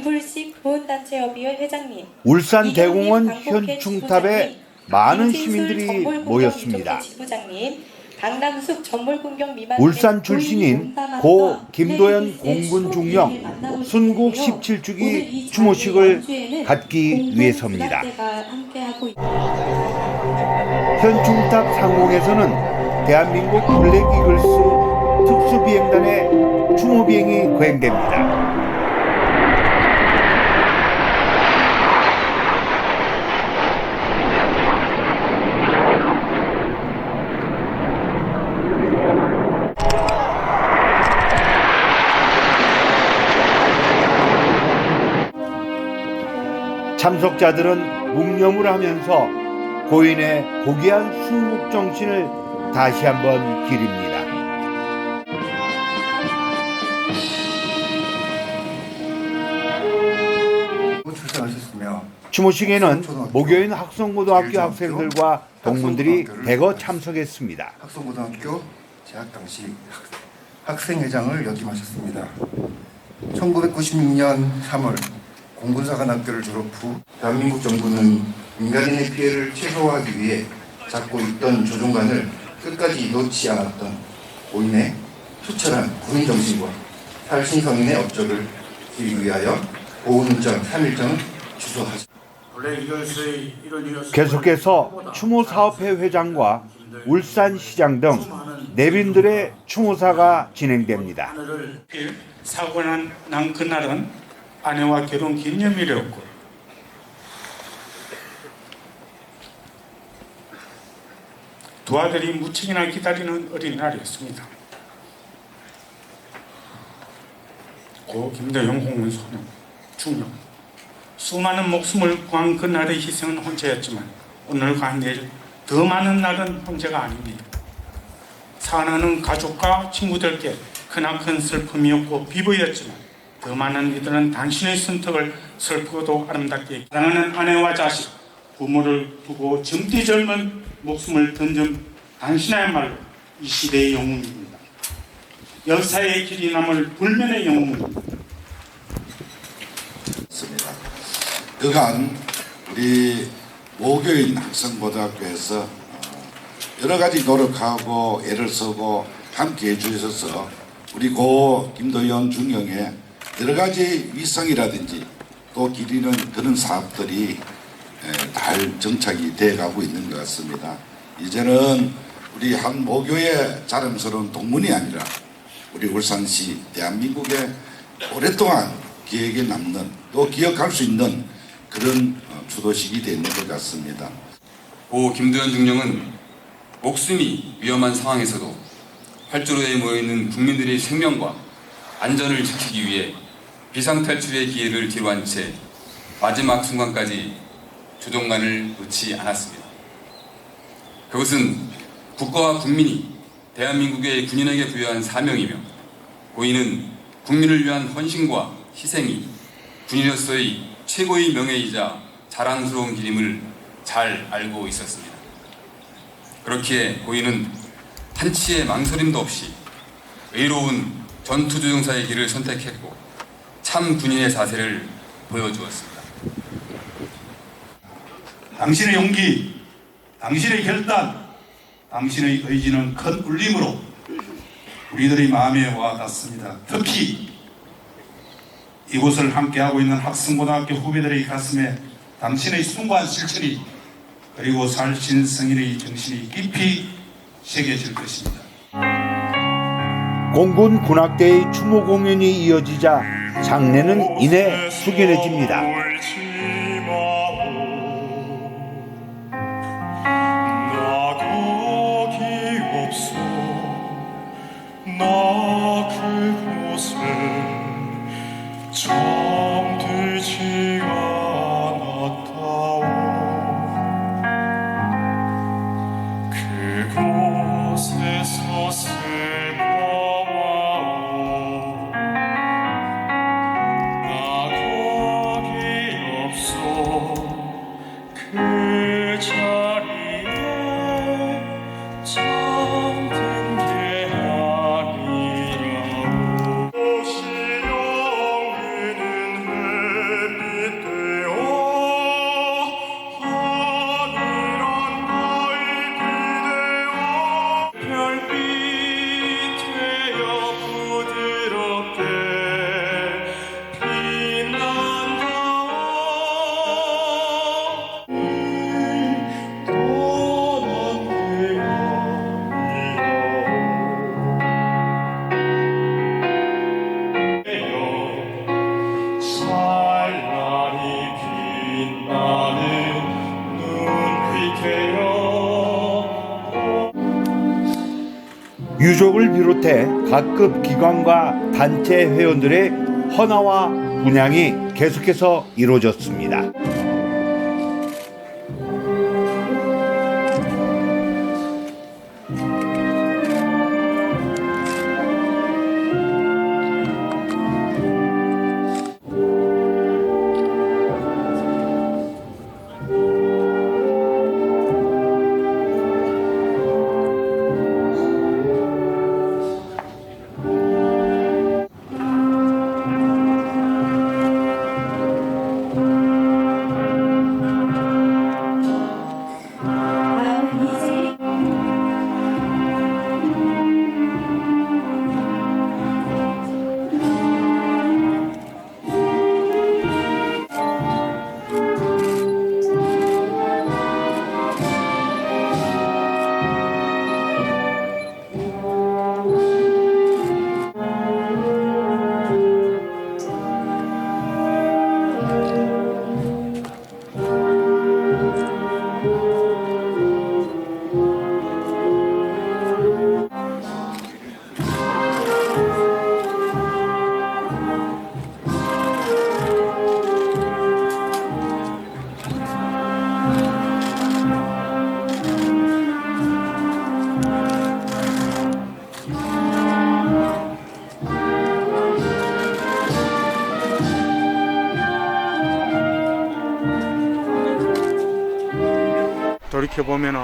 김불식 보훈단체 협의회 회장님, 울산 대공원 현충탑에 많은 시민들이 모였습니다. 지부장님, 강남숙 전몰공경 미만 울산 출신인 고 김도연 공군 중령 순국 17주기 추모식을 갖기 위해서입니다. 현충탑 상공에서는 대한민국 블랙 이글스 특수비행단의 추모비행이 거행됩니다. 참석자들은 묵념을 하면서 고인의 고귀한 순국 정신을 다시 한번 기립니다. 출산하셨으며 추모식에는 목요인 학성고등학교 학생들과 동문들이 대거 참석했습니다. 학성고등학교 재학 당시 학- 학생회장을 역임하셨습니다. 1996년 3월 공군사관학교를 졸업 후 대한민국 정부는 민간인의 피해를 최소화하기 위해 잡고 있던 조종관을 끝까지 놓지 않았던 고인의 투철한 군인 정신과 탈신성인의 업적을 기리기 위하여 보훈전 3일전을 주소하셨습니다. 블랙 이글스의 일원이었습니다. 계속해서 추모사업회 회장과 울산시장 등 내빈들의 추모사가 진행됩니다. 필 사고 난, 난 그날은 아내와 결혼 기념일이었고 두 아들이 무척이나 기다리는 어린날이었습니다. 고 김대영 공군 소령 중령 수많은 목숨을 구한 그날의 희생은 혼자였지만 오늘과 내일 더 많은 날은 형제가 아닙니다. 사랑하는 가족과 친구들께 크나큰 슬픔이었고 비보였지만 더 많은 이들은 당신의 선택을 슬프고도 아름답게 사랑하는 아내와 자식, 부모를 두고 젊디 젊은 목숨을 던진 당신이야말로 이 시대의 영웅입니다. 역사의 길이 남을 불면의 영웅입니다. 그간 우리 모교인 학생고등학교에서 어, 여러 가지 노력하고 애를 쓰고 함께 해주셔서 우리 고 김도연 중령의 여러 가지 위상이라든지 또 기리는 그런 사업들이 에, 잘 정착이 돼가고 있는 것 같습니다. 이제는 우리 한 모교의 자랑스러운 동문이 아니라 우리 울산시 대한민국의 오랫동안 기억에 남는 또 기억할 수 있는 그런 어, 주도식이 되는 것 같습니다. 고 김도현 중령은 목숨이 위험한 상황에서도 활주로에 모여있는 국민들의 생명과 안전을 지키기 위해 비상탈출의 기회를 뒤로 한 채 마지막 순간까지 조종관을 놓지 않았습니다. 그것은 국가와 국민이 대한민국의 군인에게 부여한 사명이며 고인은 국민을 위한 헌신과 희생이 군인으로서의 최고의 명예이자 자랑스러운 길임을 잘 알고 있었습니다. 그렇기에 고인은 한치의 망설임도 없이 의로운 전투조종사의 길을 선택했고 참 군인의 자세를 보여주었습니다. 당신의 용기, 당신의 결단, 당신의 의지는 큰 울림으로 우리들의 마음에 와 닿습니다. 특히 이곳을 함께하고 있는 학생고등학교 후배들의 가슴에 당신의 숭고한 실천이 그리고 살신 성인의 정신이 깊이 새겨질 것입니다. 공군 군악대의 추모 공연이 이어지자 장례는 이내 숙연해집니다. 유족을 비롯해 각급 기관과 단체 회원들의 헌화와 분양이 계속해서 이루어졌습니다. 돌이켜 보면은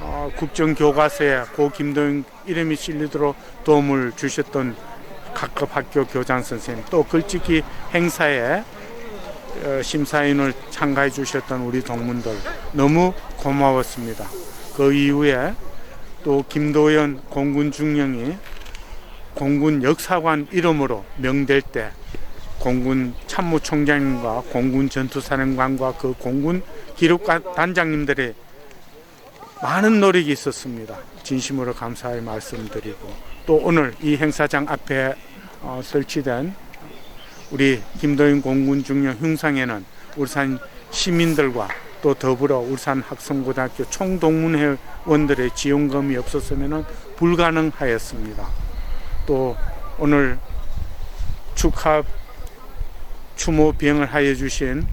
어, 국정교과서에 고 김도영 이름이 실리도록 도움을 주셨던 각급 학교 교장 선생님 또 글짓기 행사에 어, 심사인을 참가해 주셨던 우리 동문들 너무 고마웠습니다. 그 이후에 또 김도연 공군 중령이 공군 역사관 이름으로 명될 때 공군 참모총장님과 공군 전투사령관과 그 공군 기록관 단장님들의 많은 노력이 있었습니다. 진심으로 감사의 말씀드리고 또 오늘 이 행사장 앞에 어, 설치된 우리 김도인 공군 중령 흉상에는 울산 시민들과 또 더불어 울산 학성고등학교 총동문회원들의 지원금이 없었으면 불가능하였습니다. 또 오늘 축하 추모 비행을 하여 주신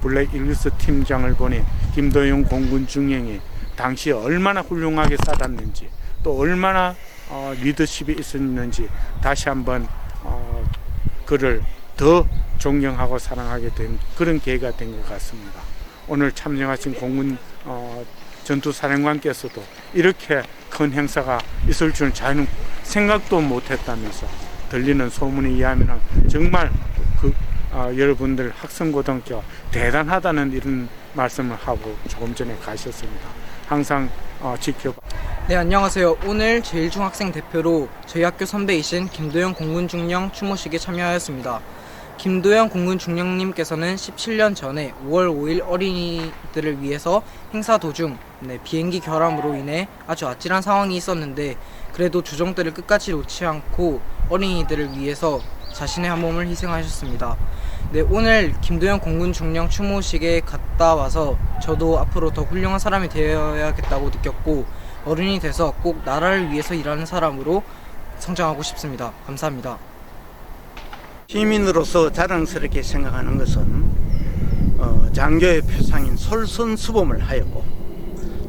블랙 일리스 팀장을 보니 김도영 공군 중령이 당시 얼마나 훌륭하게 살았는지 또 얼마나 어, 리더십이 있었는지 다시 한번 어, 그를 더 존경하고 사랑하게 된 그런 계기가 된 것 같습니다. 오늘 참여하신 공군 어, 전투사령관께서도 이렇게 큰 행사가 있을 줄은 자는 생각도 못했다면서 들리는 소문에 의하면 정말 그 어, 여러분들 학생고등학교 대단하다는 이런 말씀을 하고 조금 전에 가셨습니다. 항상 어, 지켜. 네 안녕하세요. 오늘 제일중학생 대표로 저희 학교 선배이신 김도영 공군중령 추모식에 참여하였습니다. 김도영 공군중령님께서는 17년 전에 5월 5일 어린이들을 위해서 행사 도중 네, 비행기 결함으로 인해 아주 아찔한 상황이 있었는데 그래도 조정들을 끝까지 놓지 않고 어린이들을 위해서 자신의 한 몸을 희생하셨습니다. 네, 오늘 김도영 공군 중령 추모식에 갔다 와서 저도 앞으로 더 훌륭한 사람이 되어야겠다고 느꼈고 어른이 돼서 꼭 나라를 위해서 일하는 사람으로 성장하고 싶습니다. 감사합니다. 시민으로서 자랑스럽게 생각하는 것은 어, 장교의 표상인 솔선수범을 하였고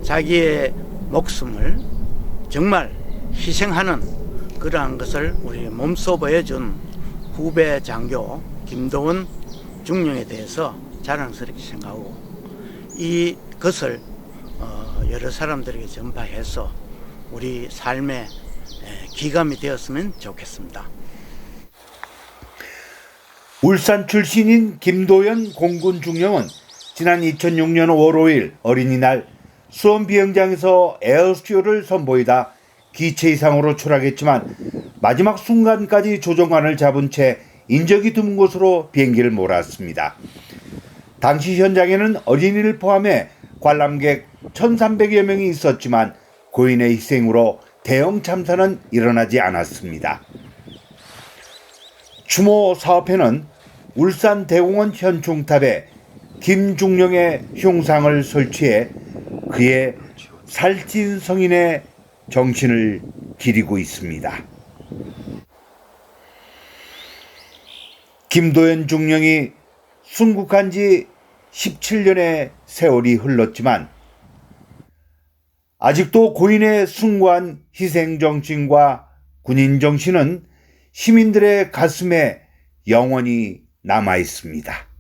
자기의 목숨을 정말 희생하는 그러한 것을 우리 몸소 보여준 후배 장교 김도원 중령에 대해서 자랑스럽게 생각하고 이 것을 어, 여러 사람들에게 전파해서 우리 삶의 에, 기감이 되었으면 좋겠습니다. 울산 출신인 김도연 공군 중령은 지난 2006년 5월 5일 어린이날 수원 비행장에서 에어쇼를 선보이다 기체 이상으로 추락했지만 마지막 순간까지 조종관을 잡은 채 인적이 드문 곳으로 비행기를 몰았습니다. 당시 현장에는 어린이를 포함해 관람객 1,300여 명이 있었지만 고인의 희생으로 대형 참사는 일어나지 않았습니다. 추모 사업회는 울산 대공원 현충탑에 김중령의 흉상을 설치해 그의 살찐 성인의 정신을 기리고 있습니다. 김도연 중령이 순국한 지 17년의 세월이 흘렀지만 아직도 고인의 숭고한 희생 정신과 군인 정신은 시민들의 가슴에 영원히 남아 있습니다.